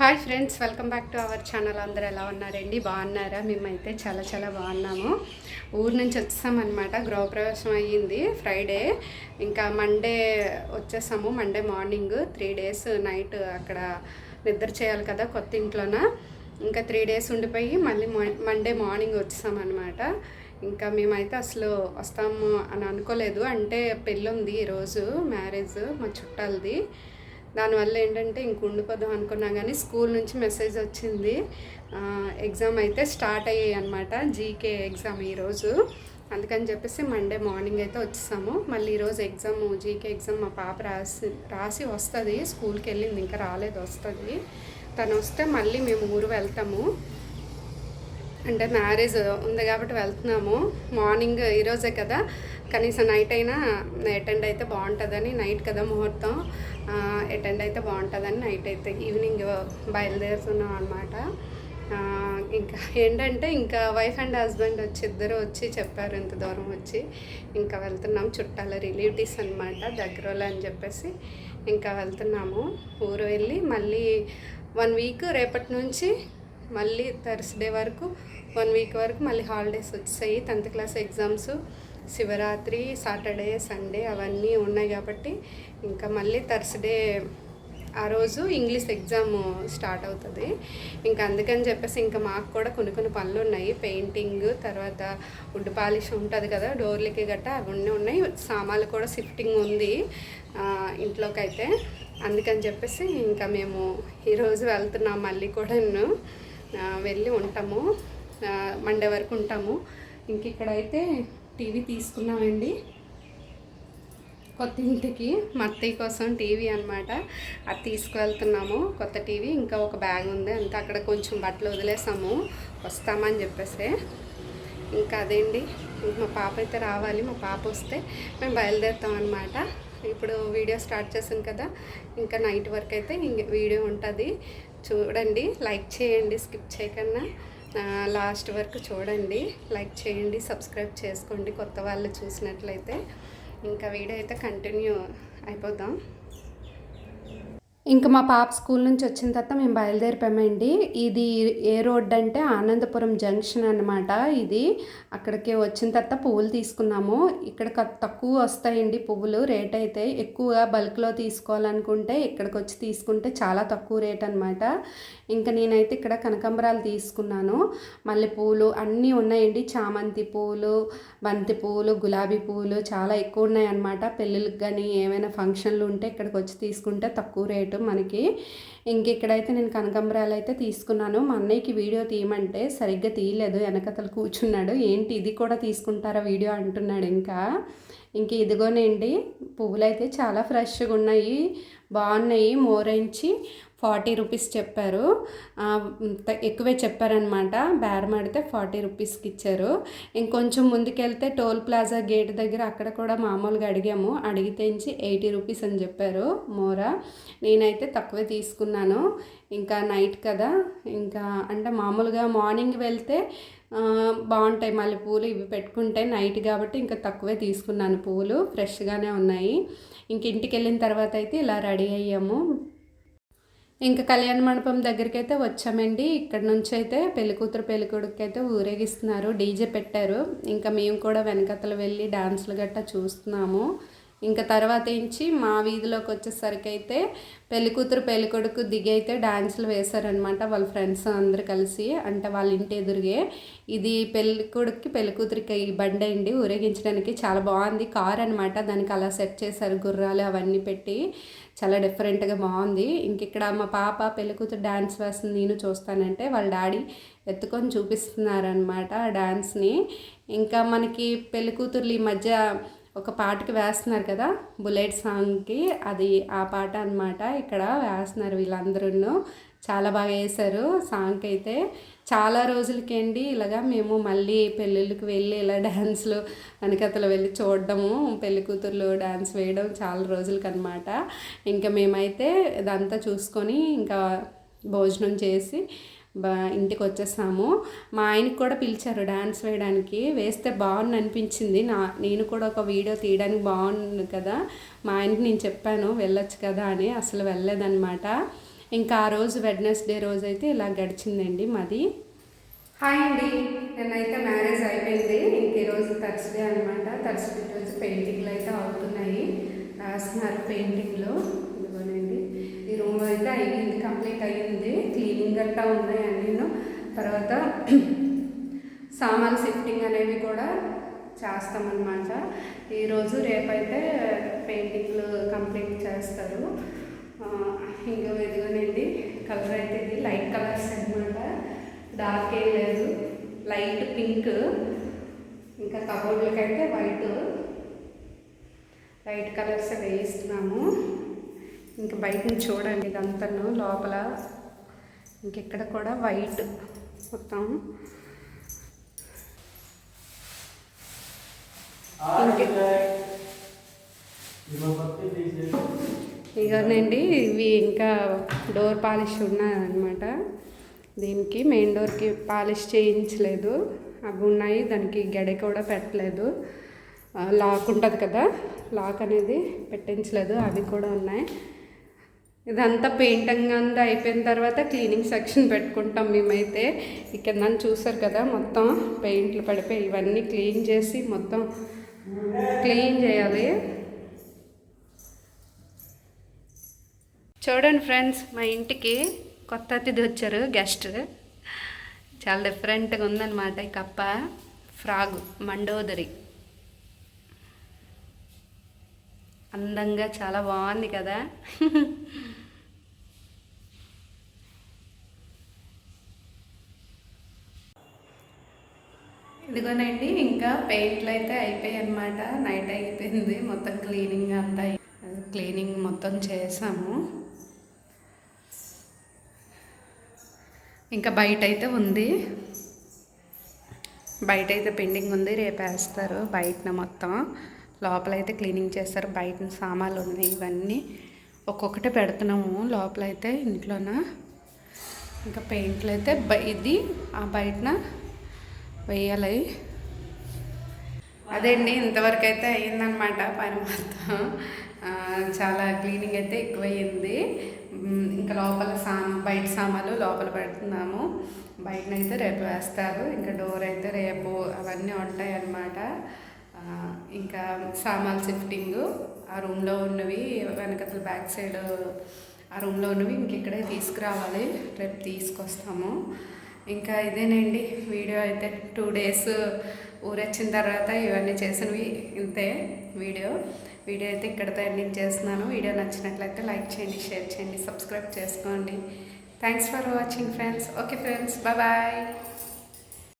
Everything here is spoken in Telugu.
Hi friends welcome back to our channel అందరూ ఎలా ఉన్నారండి? బాగున్నారా? మేమైతే చాలా చాలా బాగున్నాము. ఊరు నుంచి వచ్చేసామన్నమాట. గృహప్రవేశం అయ్యింది. ఫ్రైడే ఇంకా మండే వచ్చేసాము. Monday morning three days night అక్కడ నిద్ర చేయాలి కదా కొత్త ఇంట్లోన. ఇంకా త్రీ డేస్ ఉండిపోయి మళ్ళీ మండే మార్నింగ్ వచ్చేసామన్నమాట. ఇంకా మేమైతే అసలు వస్తాము అని అనుకోలేదు. అంటే పెళ్ళి ఉంది ఈరోజు. మ్యారేజ్ మా చుట్టాలది. దానివల్ల ఏంటంటే ఇంక ఉండిపోదాం అనుకున్నా కానీ స్కూల్ నుంచి మెసేజ్ వచ్చింది. ఎగ్జామ్ అయితే స్టార్ట్ అయ్యాయి అనమాట జీకే ఎగ్జామ్ ఈరోజు అందుకని చెప్పేసి మండే మార్నింగ్ అయితే వచ్చేసాము. మళ్ళీ ఈరోజు ఎగ్జామ్ జీకే ఎగ్జామ్ మా పాప రాసి రాసి వస్తుంది. స్కూల్కి వెళ్ళింది ఇంకా రాలేదు వస్తుంది. తను వస్తే మళ్ళీ మేము ఊరు వెళ్తాము. అంటే మ్యారేజ్ ఉంది కాబట్టి వెళ్తున్నాము. మార్నింగ్ ఈరోజే కదా కనీసం నైట్ అయినా అటెండ్ అయితే బాగుంటుందని నైట్ కదా ముహూర్తం. అటెండ్ అయితే బాగుంటుందని నైట్ అయితే ఈవినింగ్ బయలుదేరుతున్నాం అనమాట ఇంకా ఏంటంటే ఇంకా వైఫ్ అండ్ హస్బెండ్ వచ్చి ఇద్దరు వచ్చి చెప్పారు ఇంత దూరం వచ్చి. ఇంకా వెళ్తున్నాం చుట్టాల రిలేటివ్స్ అనమాట దగ్గర వాళ్ళు అని చెప్పేసి ఇంకా వెళ్తున్నాము. ఊరు వెళ్ళి మళ్ళీ వన్ వీక్ రేపటి నుంచి మళ్ళీ థర్స్డే వరకు వన్ వీక్ వరకు మళ్ళీ హాలిడేస్ వచ్చాయి tenth class exams Shivaratri Saturday Sunday అవన్నీ ఉన్నాయి కాబట్టి ఇంకా మళ్ళీ థర్స్డే ఆ రోజు ఇంగ్లీష్ ఎగ్జామ్ స్టార్ట్ అవుతుంది. ఇంకా అందుకని చెప్పేసి ఇంకా మాకు కూడా కొన్ని కొన్ని పనులు ఉన్నాయి. పెయింటింగ్ తర్వాత వుడ్ పాలిష్ ఉంటుంది కదా డోర్లకి గట్ట అవన్నీ ఉన్నాయి. సామాన్లు కూడా షిఫ్టింగ్ ఉంది ఇంట్లోకైతే. ఇంట్లోకి అయితే అందుకని చెప్పేసి ఇంకా మేము ఈరోజు వెళ్తున్నాం మళ్ళీ కూడా వెళ్ళి ఉంటాము. మండే వరకు ఉంటాము. ఇంక ఇక్కడైతే టీవీ తీసుకున్నామండి. కొత్త ఇంటికి మా అత్తయ్య కోసం టీవీ అనమాట అది తీసుకువెళ్తున్నాము కొత్త టీవీ. ఇంకా ఒక బ్యాగ్ ఉంది అంతా అక్కడ కొంచెం బట్టలు వదిలేసాము. వస్తామని చెప్పేసి. ఇంకా అదేండి మా పాప అయితే రావాలి మా పాప వస్తే మేము బయలుదేరుతాం అనమాట ఇప్పుడు వీడియో స్టార్ట్ చేసాం కదా ఇంకా నైట్ వరకు అయితే వీడియో ఉంటుంది. చూడండి లైక్ చేయండి స్కిప్ చేయకుండా లాస్ట్ వరకు చూడండి లైక్ చేయండి సబ్స్క్రైబ్ చేసుకోండి కొత్త వాళ్ళు చూసినట్లయితే. ఇంకా వీడియో అయితే కంటిన్యూ అయిపోదాం. ఇంకా మా పాప స్కూల్ నుంచి వచ్చిన తర్వాత మేము బయలుదేరిపోయామండి. ఇది ఏ రోడ్ అంటే ఆనందపురం జంక్షన్ అన్నమాట ఇది. అక్కడికి వచ్చిన తర్వాత పువ్వులు తీసుకున్నాము. ఇక్కడ తక్కువ వస్తాయండి పువ్వులు రేట్ అయితే ఎక్కువగా బల్క్లో తీసుకోవాలనుకుంటే ఇక్కడికి వచ్చి తీసుకుంటే చాలా తక్కువ రేట్ అనమాట ఇంకా నేనైతే ఇక్కడ కనకాంబరాలు తీసుకున్నాను. మల్లె పువ్వులు అన్నీ ఉన్నాయండి. చామంతి పువ్వులు బంతి పువ్వులు గులాబీ పువ్వులు చాలా ఎక్కువ ఉన్నాయన్నమాట పెళ్ళిళ్ళకి కానీ ఏమైనా ఫంక్షన్లు ఉంటే ఇక్కడికి వచ్చి తీసుకుంటే తక్కువ రేటు. మనకి. ఇంక ఇక్కడైతే నేను కనకంబరాలు అయితే తీసుకున్నాను. మా అన్నయ్యకి వీడియో తీయమంటే సరిగ్గా తీయలేదు. వెనకతలు కూర్చున్నాడు. ఏంటి ఇది కూడా తీసుకుంటారా వీడియో? అంటున్నాడు ఇంకా. ఇంక ఇదిగోనండి పువ్వులు అయితే చాలా ఫ్రెష్గా ఉన్నాయి. బాగున్నాయి. మోరించి ఫార్టీ రూపీస్ చెప్పారు. ఎక్కువే చెప్పారనమాట బేరం ఆడితే ఫార్టీ రూపీస్కి ఇచ్చారు. ఇంకొంచెం ముందుకెళ్తే టోల్ ప్లాజా గేట్ దగ్గర అక్కడ కూడా మామూలుగా అడిగాము. అడిగితే ఇంచి ఎయిటీ రూపీస్ అని చెప్పారు మోరా. నేనైతే తక్కువే తీసుకున్నాను. ఇంకా నైట్ కదా. ఇంకా అంటే మామూలుగా మార్నింగ్ వెళ్తే బాగుంటాయి మళ్ళీ పూలు ఇవి పెట్టుకుంటే నైట్ కాబట్టి ఇంకా తక్కువే తీసుకున్నాను పూలు. ఫ్రెష్గానే ఉన్నాయి. ఇంక ఇంటికి వెళ్ళిన తర్వాత అయితే ఇలా రెడీ అయ్యాము. ఇంకా కళ్యాణ మండపం దగ్గరికి అయితే వచ్చామండి. ఇక్కడ నుంచి అయితే పెళ్ళి కూతురు పెళ్ళి కొడుకు అయితే ఊరేగిస్తున్నారు. డీజే పెట్టారు. ఇంకా మేము కూడా వెనకతలు వెళ్ళి డాన్సులు గట్టా చూస్తున్నాము. ఇంకా తర్వాత ఏంచి మా వీధిలోకి వచ్చేసరికి అయితే పెళ్ళి కూతురు పెళ్ళి కొడుకు దిగి అయితే డాన్సులు వేశారనమాట వాళ్ళ ఫ్రెండ్స్ అందరు కలిసి. అంటే వాళ్ళ ఇంటి ఎదురుగే ఇది పెళ్ళి పెళ్ళికూతురికి పెళ్ళి కూతురికి ఈ బండి అండి. ఊరేగించడానికి చాలా బాగుంది. కార్ అనమాట దానికి అలా సెట్ చేశారు గుర్రాలు అవన్నీ పెట్టి. చాలా డిఫరెంట్గా బాగుంది. ఇంక ఇక్కడ మా పాప పెళ్ళి కూతురు డ్యాన్స్ వేస్తుంది. నేను చూస్తానంటే వాళ్ళ డాడీ ఎత్తుకొని చూపిస్తున్నారనమాట ఆ డ్యాన్స్ని ఇంకా మనకి పెళ్ళి కూతుర్లు ఈ మధ్య ఒక పాటకి వేస్తున్నారు కదా బుల్లెట్ సాంగ్కి. అది ఆ పాట అనమాట ఇక్కడ వేస్తున్నారు వీళ్ళందరూ చాలా బాగా వేశారు సాంగ్కి అయితే. చాలా రోజులకి అండి ఇలాగా మేము మళ్ళీ పెళ్ళిళ్ళకి వెళ్ళి ఇలా డ్యాన్స్లు వెనకతలు వెళ్ళి చూడడము పెళ్ళి కూతుర్లు డ్యాన్స్ వేయడం చాలా రోజులకి అనమాట ఇంకా మేమైతే ఇదంతా చూసుకొని ఇంకా భోజనం చేసి బా ఇంటికి వచ్చేసాము మా ఆయనకి కూడా పిలిచారు డ్యాన్స్ వేయడానికి. వేస్తే బాగుంది అనిపించింది. నా నేను కూడా ఒక వీడియో తీయడానికి బాగుంది కదా. మా ఆయనకి నేను చెప్పాను వెళ్ళొచ్చు కదా అని. అసలు వెళ్ళలేదన్నమాట. ఇంకా ఆ రోజు వెడ్నెస్డే రోజు అయితే ఇలా గడిచిందండి మాది. హాయ్ అండి. నేనైతే మ్యారేజ్ అయిపోయింది. ఇంక ఈరోజు థర్స్డే అనమాట థర్స్డే రోజు పెయింటింగ్లు అయితే అవుతున్నాయి. రాస్తున్నారు పెయింటింగ్లు. ఈ రూమ్ అయితే అయ్యింది కంప్లీట్ అయ్యింది. క్లీనింగ్ గట్టా ఉన్నాయి అన్నీను తర్వాత సామాన్ షిఫ్టింగ్ అనేవి కూడా చేస్తామన్నమాట. ఈరోజు రేపైతే పెయింటింగ్లు కంప్లీట్ చేస్తారు. ఇంకా ఎదుగునండి కలర్ అయితే ఇది లైట్ కలర్స్ అనమాట డార్క్ ఏం లేదు లైట్ పింక్. ఇంకా కబోర్డ్లకి అయితే వైట్. Light colours వేయిస్తున్నాము. ఇంకా బయట నుంచి చూడండి ఇదంతాను లోపల. ఇంకెక్కడ కూడా వైట్ మొత్తం. ఇగోనండి ఇవి ఇంకా డోర్ పాలిష్ ఉన్నాయన్నమాట. దీనికి మెయిన్ డోర్కి పాలిష్ చేయించలేదు. అవి ఉన్నాయి దానికి గెడ కూడా పెట్టలేదు. లాక్ ఉంటుంది కదా లాక్ అనేది పెట్టించలేదు అవి కూడా ఉన్నాయి. ఇదంతా పెయింటింగ్ అంతా అయిపోయిన తర్వాత క్లీనింగ్ సెక్షన్ పెట్టుకుంటాం మేమైతే. ఇక్కడ చూసారు కదా మొత్తం పెయింట్లు పడిపోయి ఇవన్నీ క్లీన్ చేసి మొత్తం క్లీన్ చేయాలి. చూడండి ఫ్రెండ్స్ మా ఇంటికి కొత్త అతిథి వచ్చారు గెస్ట్. చాలా డిఫరెంట్గా ఉందన్నమాట ఈ కప్ప ఫ్రాగ్ మండోదరి. అందంగా చాలా బాగుంది కదా. ఇదిగోనండి ఇంకా పెయింట్లు అయితే అయిపోయాయి అనమాట నైట్ అయిపోయింది మొత్తం క్లీనింగ్ అంతా క్లీనింగ్ మొత్తం చేసాము. ఇంకా బయట అయితే ఉంది. బయట అయితే పెండింగ్ ఉంది రేపు వేస్తారు బయటన మొత్తం. లోపల అయితే క్లీనింగ్ చేస్తారు బయట సామాన్లు ఉన్నాయి ఇవన్నీ. ఒక్కొక్కటి పెడుతున్నాము లోపల అయితే ఇంట్లోన. ఇంకా పెయింట్లు అయితే ఇది ఆ బయటన వేయాలి. అదే అండి ఇంతవరకు అయితే అయ్యిందనమాట పని మొత్తం. చాలా క్లీనింగ్ అయితే ఎక్కువయ్యింది. ఇంకా లోపల సామా బయట సామాన్లు లోపల పెడుతున్నాము. బయటనైతే రేపు వేస్తారు. ఇంకా డోర్ అయితే రేపు అవన్నీ ఉంటాయి అన్నమాట ఇంకా సామాన్ షిఫ్టింగ్ ఆ రూమ్లో ఉన్నవి వెనకతల బ్యాక్ సైడ్ ఆ రూమ్లో ఉన్నవి ఇంక ఇక్కడే తీసుకురావాలి. రేపు తీసుకొస్తాము. ఇంకా ఇదేనండి వీడియో అయితే టూ డేస్ ఊరొచ్చిన తర్వాత ఇవన్నీ చేసినవి ఇంతే వీడియో. వీడియో అయితే ఇక్కడితో ఎండింగ్ చేస్తున్నాను. వీడియో నచ్చినట్లయితే లైక్ చేయండి షేర్ చేయండి సబ్స్క్రైబ్ చేసుకోండి. Thanks for watching friends. Okay friends bye